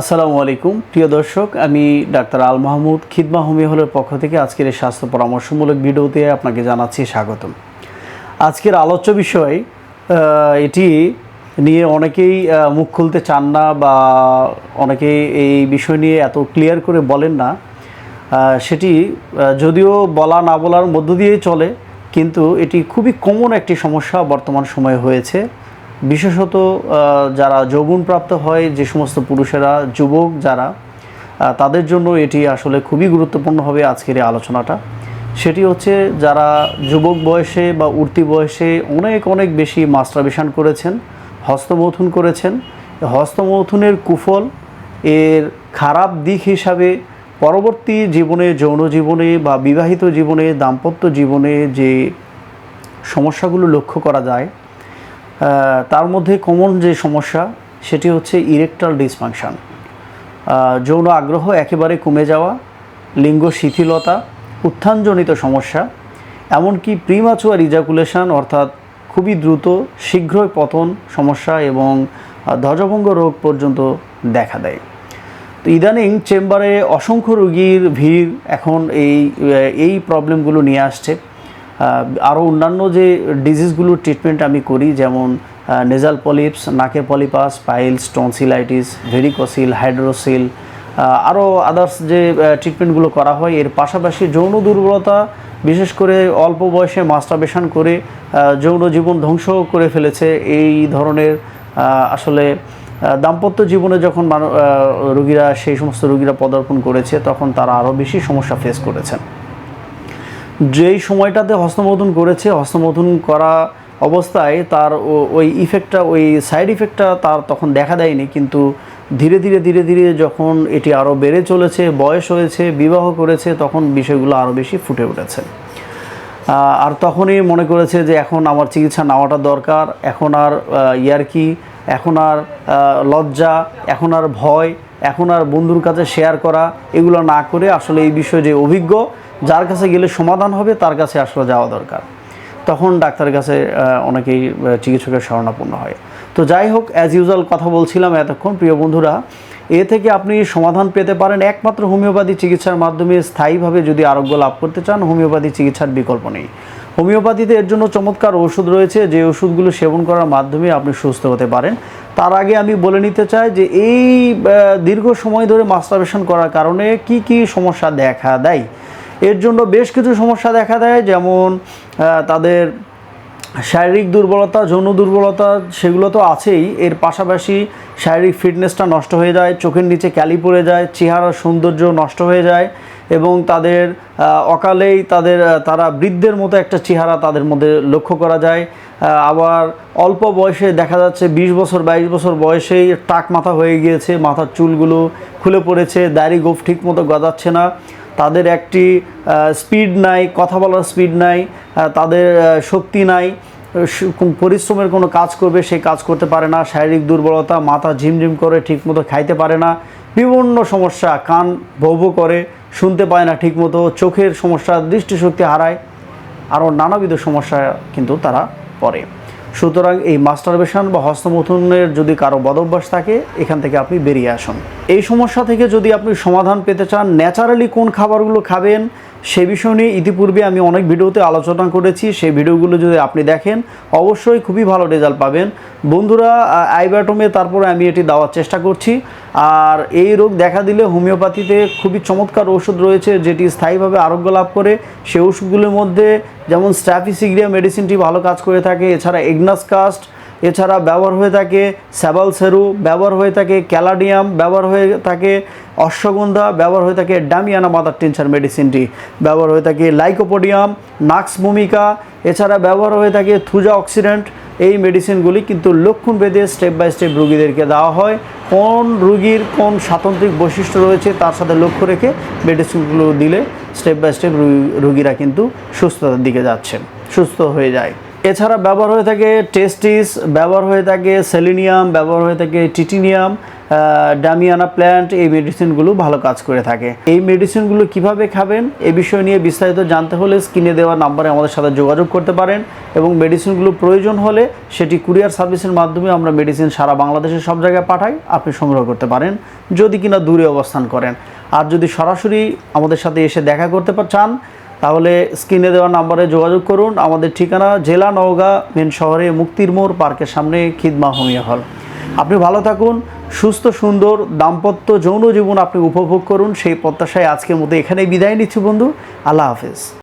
আসসালামু আলাইকুম। প্রিয় দর্শক, আমি ডাক্তার আল মাহমুদ, খিদমা হোমিও হলের পক্ষ থেকে আজকের এই স্বাস্থ্য পরামর্শমূলক ভিডিওতে আপনাকে জানাচ্ছি স্বাগতম। আজকের আলোচ্য বিষয় এটি নিয়ে অনেকেই মুখ খুলতে চান না বা অনেকেই এই বিষয় নিয়ে এত ক্লিয়ার করে বলেন না। সেটি যদিও বলা না বলার মধ্য দিয়েই চলে, কিন্তু এটি খুবই কমন একটি সমস্যা বর্তমান সময়ে হয়েছে। বিশেষত যারা যৌবনপ্রাপ্ত হয়, যে সমস্ত পুরুষেরা, যুবক যারা তাদের জন্য এটি আসলে খুবই গুরুত্বপূর্ণ হবে আজকের এই আলোচনাটা। সেটি হচ্ছে, যারা যুবক বয়সে বা উঠতি বয়সে অনেক অনেক বেশি মাস্টারবেশন করেছেন, হস্তমৈথুন করেছেন, হস্তমৈথুনের কুফল এর খারাপ দিক হিসাবে পরবর্তী জীবনে, যৌন জীবনে বা বিবাহিত জীবনে, দাম্পত্য জীবনে যে সমস্যাগুলো লক্ষ্য করা যায় তার মধ্যে কমন যে সমস্যা, সেটি হচ্ছে ইরেকটাল ডিসফাংশন যৌন আগ্রহ একেবারে কমে যাওয়া, লিঙ্গ শিথিলতা, উত্থানজনিত সমস্যা, এমনকি প্রিমাচুয়ার ইজাকুলেশন অর্থাৎ খুবই দ্রুত, শীঘ্রই পতন সমস্যা এবং ধ্বজভঙ্গ রোগ পর্যন্ত দেখা দেয়। তো ইদানিং চেম্বারে অসংখ্য রোগীর ভিড় এখন এই এই প্রবলেমগুলো নিয়ে আসছে। আরও অন্যান্য যে ডিজিজগুলোর ট্রিটমেন্ট আমি করি, যেমন নেজাল পলিপস নাকের polypus piles tonsillitis varicocele hydrocele আরও আদার্স যে ট্রিটমেন্টগুলো করা হয়। এর পাশাপাশি যৌন দুর্বলতা, বিশেষ করে অল্প বয়সে মাস্টারবেশন করে যৌন জীবন ধ্বংস করে ফেলেছে। এই ধরনের আসলে দাম্পত্য জীবনে যখন রোগীরা, সেই সমস্ত রোগীরা পদার্পণ করেছে, তখন তারা আরও বেশি সমস্যা ফেস করেছেন। যেই সময়টাতে হস্তমৈথুন করেছে হস্তমৈথুন করা অবস্থায় তার ওই ইফেক্টটা ওই সাইড ইফেক্টটা তার তখন দেখা দেয়নি। কিন্তু ধীরে ধীরে ধীরে ধীরে যখন এটি আরও বেড়ে চলেছে, বয়স হয়েছে, বিবাহ করেছে, তখন বিষয়গুলো আরও বেশি ফুটে উঠেছে। আর তখনই মনে করেছে যে এখন আমার চিকিৎসা নেওয়াটা দরকার, এখন আর ইয়ার্কি, এখন আর লজ্জা, এখন আর ভয়, এখন আর বন্ধুর কাছে শেয়ার করা, এগুলো না করে আসলে এই বিষয়ে যে অভিজ্ঞ যার কাছে গেলে সমাধান হবে, তার কাছে আসলে যাওয়া দরকার। তখন ডাক্তারের কাছে অনেকেই চিকিৎসকের শরণাপন্ন হয়। তো যাই হোক অ্যাজ ইউজুয়াল কথা বলছিলাম এতক্ষণ, প্রিয় বন্ধুরা, এ থেকে আপনি সমাধান পেতে পারেন একমাত্র হোমিওপ্যাথি চিকিৎসার মাধ্যমে স্থায়ীভাবে যদি আরোগ্য লাভ করতে চান, হোমিওপ্যাথি চিকিৎসার বিকল্প নেই। হোমিওপ্যাথিতে এর জন্য চমৎকার ওষুধ রয়েছে, যে ওষুধগুলো সেবন করার মাধ্যমে আপনি সুস্থ হতে পারেন। তার আগে আমি বলে নিতে চাই যে এই দীর্ঘ সময় ধরে মাস্টারবেশন করার কারণে কি কি সমস্যা দেখা দেয়? এর জন্য বেশ কিছু সমস্যা দেখা দেয়, যেমন তাদের শারীরিক দুর্বলতা, যৌন দুর্বলতা সেগুলো তো আছেই। এর পাশাপাশি শারীরিক ফিটনেসটা নষ্ট হয়ে যায়, চোখের নিচে ক্যালি পড়ে যায়, চেহারার সৌন্দর্য নষ্ট হয়ে যায় এবং তাদের অকালেই তাদের তারা বৃদ্ধের মতো একটা চেহারা তাদের মধ্যে লক্ষ্য করা যায়। আবার অল্প বয়সে দেখা যাচ্ছে বিশ বছর, বাইশ বছর বয়সেই টাক মাথা হয়ে গিয়েছে, মাথার চুলগুলো খুলে পড়েছে, দাড়ি গোফ ঠিক মতো গজাচ্ছে না। তাদের একটি স্পিড নাই, কথা বলার স্পিড নাই তাদের শক্তি নাই পরিশ্রমের কোনো কাজ করবে সেই কাজ করতে পারে না, শারীরিক দুর্বলতা, মাথা ঝিমঝিম করে ঠিকমতো খাইতে পারে না, বিভিন্ন সমস্যা কান ভৌ ভৌ করে, শুনতে পায় না ঠিকমতো, চোখের সমস্যা, দৃষ্টিশক্তি হারায়, আরও নানাবিধ সমস্যা কিন্তু তারা পড়ে। সুতরাং এই মাস্টারবেশন বা হস্তমথনের যদি কারও বদভ্যাস থাকে, এখান থেকে আপনি বেরিয়ে আসুন। এই সমস্যা থেকে যদি আপনি সমাধান পেতে চান, ন্যাচারালি কোন খাবারগুলো খাবেন সে বিষয় নিয়ে ইতিপূর্বে আমি অনেক ভিডিওতে আলোচনা করেছি। সেই ভিডিওগুলো যদি আপনি দেখেন, অবশ্যই খুবই ভালো রেজাল্ট পাবেন। বন্ধুরা আইব্যাটমে তারপরে আমি এটি দেওয়ার চেষ্টা করছি। আর এই রোগ দেখা দিলে হোমিওপ্যাথিতে খুবই চমৎকার ওষুধ রয়েছে, যেটি স্থায়ীভাবে আরোগ্য লাভ করে। সেই ওষুধগুলোর মধ্যে যেমন স্ট্যাফিসিগ্রিয়া মেডিসিনটি ভালো কাজ করে থাকে, এছাড়া এগনাস কাস্ট এছাড়া ব্যবহার হয়ে থাকে স্যাবাল সেরু, ব্যবহার হয়ে থাকে ক্যালাডিয়াম, ব্যবহার হয়ে থাকে অশ্বগন্ধা, ব্যবহার হয়ে থাকে ডামিয়ানা মাদার টিনচার মেডিসিনটি। ব্যবহার হয়ে থাকে লাইকোপোডিয়াম, নাক্স ভূমিকা, এছাড়া ব্যবহার হয়ে থাকে থুজা অক্সিডেন্ট। এই মেডিসিনগুলি কিন্তু লক্ষণ বেঁধে স্টেপ বাই স্টেপ রুগীদেরকে দেওয়া হয়। কোন রুগীর কোন স্বাতন্ত্রিক বৈশিষ্ট্য রয়েছে তার সাথে লক্ষ্য রেখে মেডিসিনগুলো দিলে স্টেপ বাই স্টেপ রুগীরা কিন্তু সুস্থতার দিকে যাচ্ছেন সুস্থ হয়ে যায়। এছাড়া ব্যবহার হয়ে থাকে টেস্টিস, ব্যবহার হয়ে থাকে সেলিনিয়াম, ব্যবহার হয়ে থাকে টিটিনিয়াম ডামিয়ানা প্ল্যান্ট, এই মেডিসিনগুলো ভালো কাজ করে থাকে। এই মেডিসিনগুলো কীভাবে খাবেন, এ বিষয় নিয়ে বিস্তারিত জানতে হলে স্ক্রিনে দেওয়া নাম্বারে আমাদের সাথে যোগাযোগ করতে পারেন এবং মেডিসিনগুলো প্রয়োজন হলে সেটি কুরিয়ার সার্ভিসের মাধ্যমে আমরা মেডিসিন সারা বাংলাদেশের সব জায়গায় পাঠাই, আপনি সংগ্রহ করতে পারেন, যদি কিনা দূরে অবস্থান করেন। আর যদি সরাসরি আমাদের সাথে এসে দেখা করতে চান তাহলে স্ক্রিনে দেওয়া নাম্বারে যোগাযোগ করুন। আমাদের ঠিকানা জেলা নওগাঁ, মেন শহরে মুক্তির মোড়, পার্কের সামনে খিদমা হোমিয়া হল। আপনি ভালো থাকুন, সুস্থ, সুন্দর, দাম্পত্য যৌন জীবন আপনি উপভোগ করুন। সেই প্রত্যাশায় আজকের মতো এখানেই বিদায় নিচ্ছি বন্ধু। আল্লাহ হাফেজ।